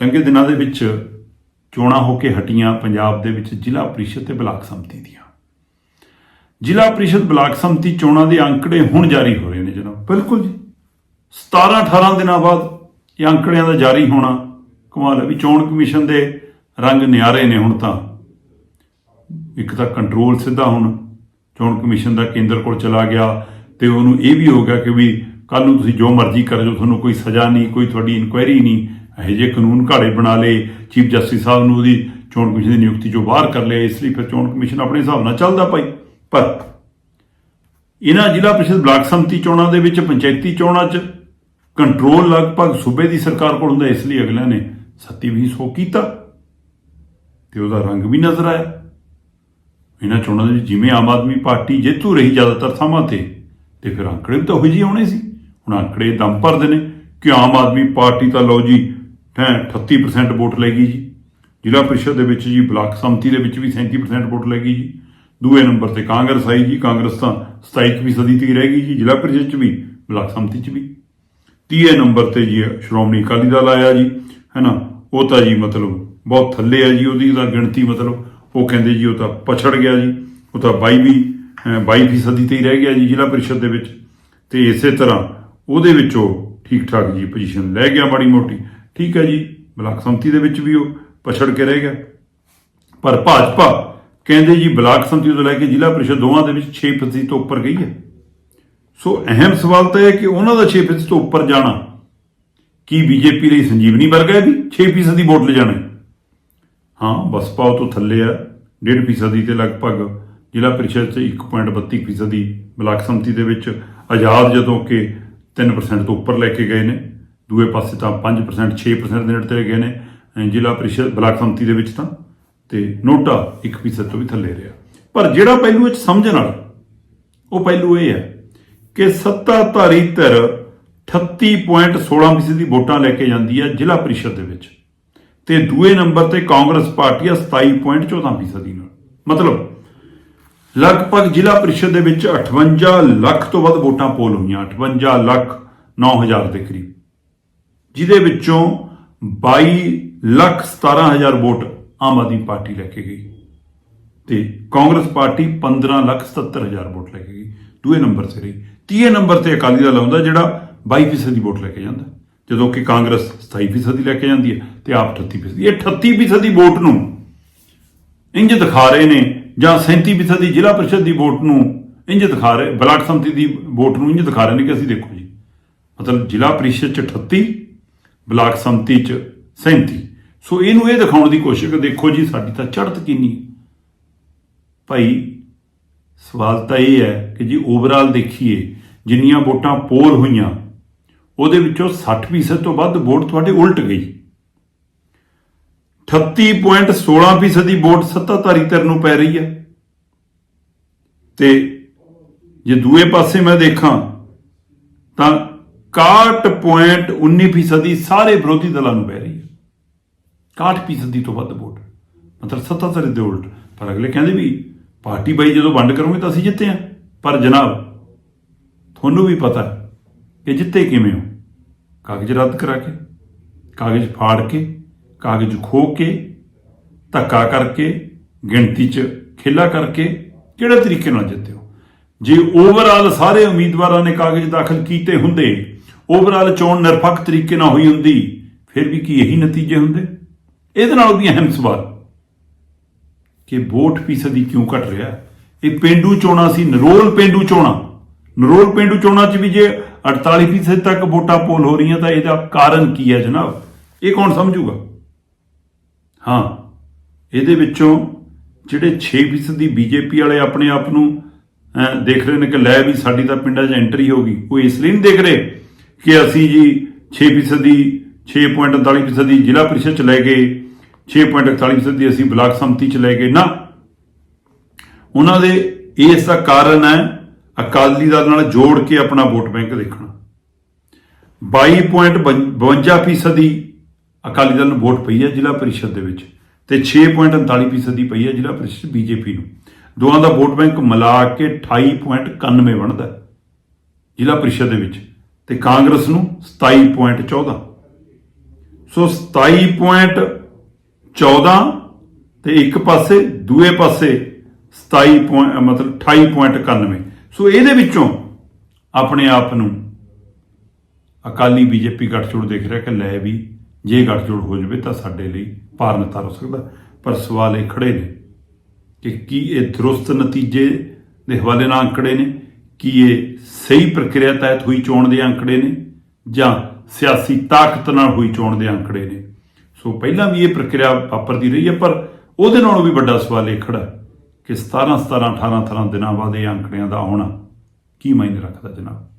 ਚੰਗੇ ਦਿਨਾਂ ਦੇ ਵਿੱਚ ਚੋਣਾਂ ਹੋ ਕੇ ਹਟੀਆਂ ਪੰਜਾਬ ਦੇ ਵਿੱਚ ਜ਼ਿਲ੍ਹਾ ਪ੍ਰੀਸ਼ਦ ਤੇ ਬਲਾਕ ਸੰਮਤੀ ਦੀਆਂ। ਜ਼ਿਲ੍ਹਾ ਪ੍ਰੀਸ਼ਦ ਬਲਾਕ ਸੰਮਤੀ ਚੋਣਾਂ ਦੇ ਅੰਕੜੇ ਹੁਣ ਜਾਰੀ ਹੋ ਰਹੇ ਨੇ ਜਨਾਬ। ਬਿਲਕੁਲ ਜੀ। 17 18 ਦਿਨਾਂ ਬਾਅਦ ਇਹ ਅੰਕੜਿਆਂ ਦਾ ਜਾਰੀ ਹੋਣਾ ਕਮਾਲ ਹੈ ਵੀ ਚੋਣ ਕਮਿਸ਼ਨ ਦੇ ਰੰਗ ਨਿਆਰੇ ਨੇ ਹੁਣ ਤਾਂ। ਇੱਕ ਤਾਂ ਕੰਟਰੋਲ ਸਿੱਧਾ ਹੁਣ ਚੋਣ ਕਮਿਸ਼ਨ ਦਾ ਕੇਂਦਰ ਕੋਲ ਚਲਾ ਗਿਆ ਤੇ ਉਹਨੂੰ ਇਹ ਵੀ ਹੋ ਗਿਆ ਕਿ ਵੀ ਕੱਲ ਨੂੰ ਤੁਸੀਂ ਜੋ ਮਰਜ਼ੀ ਕਰ ਜੋ ਤੁਹਾਨੂੰ ਕੋਈ ਸਜ਼ਾ ਨਹੀਂ, ਕੋਈ ਤੁਹਾਡੀ ਇਨਕੁਆਇਰੀ ਨਹੀਂ ਇਹੋ ਜਿਹੇ ਕਾਨੂੰਨ ਘਾੜੇ ਬਣਾ ਲਏ, ਚੀਫ ਜਸਟਿਸ ਸਾਹਿਬ ਨੂੰ ਉਹਦੀ ਚੋਣ ਕਮਿਸ਼ਨ ਦੀ ਨਿਯੁਕਤੀ ਚੋਂ ਬਾਹਰ ਕਰ ਲਿਆ ਇਸ ਲਈ ਫਿਰ ਚੋਣ ਕਮਿਸ਼ਨ ਆਪਣੇ ਹਿਸਾਬ ਨਾਲ ਚੱਲਦਾ ਭਾਈ। ਪਰ ਇਹਨਾਂ ਜ਼ਿਲ੍ਹਾ ਪ੍ਰੀਸ਼ਦ ਬਲਾਕ ਸੰਮਤੀ ਚੋਣਾਂ ਦੇ ਵਿੱਚ, ਪੰਚਾਇਤੀ ਚੋਣਾਂ 'ਚ ਕੰਟਰੋਲ ਲਗਭਗ ਸੂਬੇ ਦੀ ਸਰਕਾਰ ਕੋਲ ਹੁੰਦਾ, ਇਸ ਲਈ ਅਗਲਿਆਂ ਨੇ ਸੱਤੀ ਵੀ ਸੋ ਕੀਤਾ ਤੇ ਉਹਦਾ ਰੰਗ ਵੀ ਨਜ਼ਰ ਆਇਆ। ਇਹਨਾਂ ਚੋਣਾਂ ਦੇ ਵਿੱਚ ਜਿਵੇਂ ਆਮ ਆਦਮੀ ਪਾਰਟੀ ਜੇਤੂ ਰਹੀ ਜ਼ਿਆਦਾਤਰ ਥਾਵਾਂ ਤੇ ਤੇ ਫਿਰ ਅੰਕੜੇ ਵੀ ਤਾਂ ਉਹੀ ਜਿਹੇ ਆਉਣੇ ਸੀ। ਹੁਣ ਅੰਕੜੇ ਦਮ ਭਰਦੇ ਨੇ ਕਿ ਆਮ ਆਦਮੀ ਪਾਰਟੀ ਤਾਂ ਲਓ ਜੀ 38% ਵੋਟ ਲੈ ਗਈ ਜੀ। ਜ਼ਿਲ੍ਹਾ ਪ੍ਰੀਸ਼ਦ ਦੇ ਵਿੱਚ ਜੀ, ਬਲਾਕ ਸੰਮਤੀ ਦੇ ਵਿੱਚ ਵੀ 37% ਵੋਟ ਲੈ ਗਈ ਜੀ। ਦੂਏ ਨੰਬਰ ਤੇ ਕਾਂਗਰਸ ਆਈ ਜੀ, ਕਾਂਗਰਸ ਤਾਂ 27% ਤੇ ਹੀ ਰਹਿ ਗਈ ਜੀ, ਜ਼ਿਲ੍ਹਾ ਪਰਿਸ਼ਦ ਚ ਵੀ, ਬਲਾਕ ਸੰਮਤੀ ਚ ਵੀ। ਤੀਏ ਨੰਬਰ ਤੇ ਜੀ, ਸ਼੍ਰੋਮਣੀ ਅਕਾਲੀ ਦਲ ਆਇਆ ਜੀ, ਹੈਨਾ? ਉਹ ਤਾਂ ਜੀ ਮਤਲਬ ਬਹੁਤ ਥੱਲੇ ਆ ਜੀ, ਉਹਦੀ ਤਾਂ ਗਿਣਤੀ ਮਤਲਬ, ਉਹ ਕਹਿੰਦੇ ਜੀ ਉਹ ਤਾਂ ਪਛੜ ਗਿਆ ਜੀ, ਉਹ ਤਾਂ 22 ਵੀ ਅਹ 22 ਫੀਸਦੀ ਤੇ ਹੀ ਰਹਿ ਗਿਆ ਜੀ ਜ਼ਿਲ੍ਹਾ ਪ੍ਰੀਸ਼ਦ ਦੇ ਵਿੱਚ। ਤੇ ਇਸੇ ਤਰ੍ਹਾਂ ਉਹਦੇ ਵਿੱਚੋਂ ਠੀਕ ਠਾਕ ਜੀ ਪੋਜੀਸ਼ਨ ਲੈ ਗਿਆ ਮਾੜੀ ਮੋਟੀ। ਠੀਕ ਹੈ ਜੀ, ਬਲਾਕ ਸੰਮਤੀ ਦੇ ਵਿੱਚ ਵੀ ਉਹ ਪਛੜ ਕੇ ਰਹਿ ਗਿਆ। ਪਰ ਭਾਜਪਾ ਕਹਿੰਦੇ ਜੀ ਬਲਾਕ ਸੰਮਤੀ ਤੋਂ ਲੈ ਕੇ ਜ਼ਿਲ੍ਹਾ ਪ੍ਰੀਸ਼ਦ ਦੋਵਾਂ ਦੇ ਵਿੱਚ 6% ਤੋਂ ਉੱਪਰ ਗਈ ਹੈ। ਸੋ ਅਹਿਮ ਸਵਾਲ ਤਾਂ ਇਹ ਕਿ ਉਹਨਾਂ ਦਾ 6% ਤੋਂ ਉੱਪਰ ਜਾਣਾ ਕੀ ਬੀਜੇਪੀ ਲਈ ਸੰਜੀਵਨੀ ਵਰਗਾ ਹੈ ਵੀ 6% ਦੀ ਵੋਟ ਲੈ ਜਾਣਾ ਹਾਂ? ਬਸਪਾ ਉਹ ਤੋਂ ਥੱਲੇ ਆ 1.5% ਦੀ ਤੇ ਲਗਭਗ ਜ਼ਿਲ੍ਹਾ ਪ੍ਰੀਸ਼ਦ ਚ 1.32% ਦੀ ਬਲਾਕ ਸੰਮਤੀ ਦੇ ਵਿੱਚ ਆਜ਼ਾਦ ਜਦੋਂ ਕਿ 3% ਤੋਂ ਉੱਪਰ ਲੈ ਕੇ ਗਏ ਨੇ। ਦੂਏ ਪਾਸੇ ਤਾਂ 5% 6% ਦੇ ਨੇੜੇ ਤੇ ਗਏ ਨੇ ਜ਼ਿਲ੍ਹਾ ਪ੍ਰੀਸ਼ਦ ਬਲਾਕ ਸੰਮਤੀ ਦੇ ਵਿੱਚ ਤਾਂ, ਤੇ ਨੋਟਾ 1% ਤੋਂ ਵੀ ਥੱਲੇ ਰਿਹਾ। ਪਰ ਜਿਹੜਾ ਪਹਿਲੂ ਵਿੱਚ ਸਮਝਣ ਵਾਲਾ, ਉਹ ਪਹਿਲੂ ਇਹ ਹੈ ਕਿ ਸੱਤਾਧਾਰੀ ਧਿਰ 38.16% ਦੀ ਵੋਟਾਂ ਲੈ ਕੇ ਜਾਂਦੀ ਹੈ ਜ਼ਿਲ੍ਹਾ ਪ੍ਰੀਸ਼ਦ ਦੇ ਵਿੱਚ। ਤੇ ਦੂਏ ਨੰਬਰ ਤੇ ਕਾਂਗਰਸ ਪਾਰਟੀ ਆ 27.14% ਦੀ ਨਾਲ। ਮਤਲਬ, ਲਗਭਗ ਜ਼ਿਲ੍ਹਾ ਪ੍ਰੀਸ਼ਦ ਦੇ ਵਿੱਚ 58 ਲੱਖ ਤੋਂ ਵੱਧ ਵੋਟਾਂ ਪੋਲ ਹੋਈਆਂ 58 ਲੱਖ 9000 ਦੇ ਕਰੀਬ। ਜਿਹਦੇ ਵਿੱਚੋਂ 22 ਲੱਖ 17000 ਵੋਟ ਆਮ ਆਦਮੀ ਪਾਰਟੀ ਲੈ ਕੇ ਗਈ ਤੇ ਕਾਂਗਰਸ ਪਾਰਟੀ 15 ਲੱਖ 77000 ਵੋਟ ਲੈ ਕੇ ਗਈ। ਦੂਏ ਨੰਬਰ ਤੇ ਰਹੀ। ਤੀਏ ਨੰਬਰ ਤੇ ਅਕਾਲੀ ਦਲ ਆਉਂਦਾ ਜਿਹੜਾ 22% ਦੀ ਵੋਟ ਲੈ ਕੇ ਜਾਂਦਾ। ਜਦੋਂ ਕਿ ਕਾਂਗਰਸ 27% ਦੀ ਲੈ ਕੇ ਜਾਂਦੀ ਹੈ ਤੇ ਆਪ 38% ਦੀ ਇਹ 38% ਦੀ ਵੋਟ ਨੂੰ ਇੰਜ ਦਿਖਾ ਰਹੇ ਨੇ ਜਾਂ 37% ਦੀ ਜ਼ਿਲ੍ਹਾ ਪਰਿਸ਼ਦ ਦੀ ਵੋਟ ਨੂੰ ਇੰਜ ਦਿਖਾ ਰਹੇ, ਬਲਾਕ ਸੰਮਤੀ ਦੀ ਵੋਟ ਨੂੰ ਇੰਜ ਦਿਖਾ ਰਹੇ ਨੇ ਕਿ ਅਸੀਂ ਦੇਖੋ ਜੀ। ਮਤਲਬ ਜ਼ਿਲ੍ਹਾ ਪ੍ਰੀਸ਼ਦ ਚ 38 ਬਲਾਕ ਸੰਮਤੀ ਚ 37 ਸੋ ਇਹਨੂੰ ਇਹ ਦਿਖਾਉਣ ਦੀ ਕੋਸ਼ਿਸ਼ ਕਿ ਦੇਖੋ ਜੀ, ਸਾਡੀ ਤਾਂ ਚੜ੍ਹਤ ਕਿੰਨੀ ਭਾਈ, ਸਵਾਲ ਤਾਂ ਇਹ ਹੈ ਕਿ ਜੀ ਓਵਰਆਲ ਦੇਖੀਏ, ਜਿੰਨੀਆਂ ਵੋਟਾਂ ਪੋਲ ਹੋਈਆਂ, ਉਹਦੇ ਵਿੱਚੋਂ 60% ਤੋਂ ਵੱਧ ਵੋਟ ਤੁਹਾਡੇ ਉਲਟ ਗਈ। 38.16% ਦੀ ਵੋਟ ਸੱਤਾਧਾਰੀ ਧਿਰ ਨੂੰ ਪੈ ਰਹੀ ਹੈ। ਤੇ ਜੇ ਦੂਏ ਪਾਸੇ ਮੈਂ ਦੇਖਾਂ, ਤਾਂ 61.19% ਦੀ ਸਾਰੇ ਵਿਰੋਧੀ ਦਲਾਂ ਨੂੰ ਪੈ ਰਹੀ ਹੈ। 61% ਦੀ ਤੋਂ ਵੱਧ ਵੋਟ। ਮਤਲਬ ਸੱਤਾਧਾਰੀ ਦੇ ਉਲਟ। ਪਰ ਅਗਲੇ ਕਹਿੰਦੇ ਵੀ ਪਾਰਟੀ ਬਾਈ ਜਦੋਂ ਵੰਡ ਕਰੋਗੇ ਤਾਂ ਅਸੀਂ ਜਿੱਤੇ ਆ ਪਰ ਜਨਾਬ, ਤੁਹਾਨੂੰ ਵੀ ਪਤਾ ਕਿ ਜਿੱਤੇ ਕਿਵੇਂ ਹੋ? ਕਾਗਜ਼ ਰੱਦ ਕਰਾ ਕੇ, ਕਾਗਜ਼ ਫਾੜ ਕੇ, ਕਾਗਜ਼ ਖੋ ਕੇ, ਧੱਕਾ ਕਰਕੇ, ਗਿਣਤੀ 'ਚ ਖੇਲਾ ਕਰਕੇ ਕਿਹੜੇ ਤਰੀਕੇ ਨਾਲ ਜਿੱਤੇ ਹੋ? ਜੇ ਓਵਰਆਲ ਸਾਰੇ ਉਮੀਦਵਾਰਾਂ ਨੇ ਕਾਗਜ਼ ਦਾਖਲ ਕੀਤੇ ਹੁੰਦੇ ਓਵਰਆਲ ਚੋਣ ਨਿਰਪੱਖ ਤਰੀਕੇ ਨਾਲ ਹੋਈ ਹੁੰਦੀ, ਫਿਰ ਵੀ ਕੀ ਇਹੀ ਨਤੀਜੇ ਹੁੰਦੇ? ਇਹਦੇ ਨਾਲ ਵੀ ਅਹਿਮ ਸਵਾਲ। ਕਿ ਵੋਟ ਫੀਸਦੀ ਕਿਉਂ ਘਟ ਰਿਹਾ? ਇਹ ਪਿੰਡੂ ਚੋਣਾਂ ਸੀ, ਨਰੋਲ ਪਿੰਡੂ ਚੋਣਾਂ। ਨਰੋਲ ਪਿੰਡੂ ਚੋਣਾਂ 'ਚ ਵੀ ਜੇ 48% ਤੱਕ ਵੋਟਾਂ ਪੋਲ ਹੋ ਰਹੀਆਂ ਤਾਂ ਇਹਦਾ ਕਾਰਨ ਕੀ ਹੈ ਜਨਾਬ? ਇਹ ਕੌਣ ਸਮਝੂਗਾ? ਹਾਂ, ਇਹਦੇ ਵਿੱਚੋਂ ਜਿਹੜੇ 6% ਦੀ ਬੀਜੇਪੀ ਵਾਲੇ ਆਪਣੇ ਆਪ ਨੂੰ ਦੇਖ ਰਹੇ ਨੇ ਕਿ ਲੈ ਵੀ ਸਾਡੀ ਤਾਂ ਪਿੰਡਾਂ 'ਚ ਐਂਟਰੀ ਹੋ ਗਈ, ਉਹ ਇਸ ਲਈ ਨਹੀਂ ਦੇਖ ਰਹੇ। ਕਿ ਅਸੀਂ ਜੀ 6% ਦੀ 6.48% ਦੀ ਜ਼ਿਲ੍ਹਾ ਪ੍ਰੀਸ਼ਦ ਚ ਲੈ ਗਏ 6.48% ਦੀ ਅਸੀਂ ਬਲਾਕ ਸੰਮਤੀ ਚ ਲੈ ਗਏ ਨਾ। ਉਹਨਾਂ ਦੇ ਇਸ ਦਾ ਕਾਰਨ ਹੈ, ਅਕਾਲੀ ਦਲ ਨਾਲ ਜੋੜ ਕੇ ਆਪਣਾ ਵੋਟ ਬੈਂਕ ਦੇਖਣਾ। 22.52% ਦੀ ਅਕਾਲੀ ਦਲ ਨੂੰ ਵੋਟ ਪਈ ਹੈ ਜ਼ਿਲ੍ਹਾ ਪਰਿਸ਼ਦ ਦੇ ਵਿੱਚ ਤੇ 6.39% ਦੀ ਪਈ ਹੈ ਜ਼ਿਲ੍ਹਾ ਪ੍ਰੀਸ਼ਦ ਬੀਜੇਪੀ ਨੂੰ। ਦੋਵਾਂ ਦਾ ਵੋਟ ਬੈਂਕ ਮਿਲਾ ਕੇ 28.91 ਬਣਦਾ ਜ਼ਿਲ੍ਹਾ ਪ੍ਰੀਸ਼ਦ ਦੇ ਵਿੱਚ। ਤੇ ਕਾਂਗਰਸ ਨੂੰ 27.14 ਸੋ 27.14 ਤੇ ਇੱਕ ਪਾਸੇ, ਦੂਏ ਪਾਸੇ 27 ਪੁਆਇੰਟ ਮਤਲਬ 28.91 ਸੋ ਇਹਦੇ ਵਿੱਚੋਂ ਆਪਣੇ ਆਪ ਨੂੰ ਅਕਾਲੀ ਬੀਜੇਪੀ ਗੱਠਜੋੜ ਦੇਖ ਰਿਹਾ ਕਿ ਲੈ ਵੀ ਜੇ ਗੱਠਜੋੜ ਹੋ ਜਾਵੇ ਤਾਂ ਸਾਡੇ ਲਈ ਪਾਰ ਨਤਾਰ ਹੋ ਸਕਦਾ। ਪਰ ਸਵਾਲ ਇਹ ਖੜੇ ਨੇ ਕਿ ਕੀ ਇਹ ਦਰੁਸਤ ਨਤੀਜੇ ਦੇ ਹਵਾਲੇ ਨਾਲ ਅੰਕੜੇ ਨੇ? ਕਿ ਇਹ ਸਹੀ ਪ੍ਰਕਿਰਿਆ ਤਹਿਤ ਹੋਈ ਚੋਣ ਦੇ ਅੰਕੜੇ ਨੇ ਜਾਂ ਸਿਆਸੀ ਤਾਕਤ ਨਾਲ ਹੋਈ ਚੋਣ ਦੇ ਅੰਕੜੇ ਨੇ। ਸੋ ਪਹਿਲਾਂ ਵੀ ਇਹ ਪ੍ਰਕਿਰਿਆ ਵਾਪਰਦੀ ਰਹੀ ਹੈ, ਪਰ ਉਹਦੇ ਨਾਲੋਂ ਵੀ ਵੱਡਾ ਸਵਾਲ ਇਹ ਖੜਾ ਕਿ 17 17 18 18 ਦਿਨਾਂ ਬਾਅਦ ਇਹ ਅੰਕੜਿਆਂ ਦਾ ਆਉਣਾ ਕੀ ਮਾਇਨੇ ਰੱਖਦਾ ਜਨਾਬ?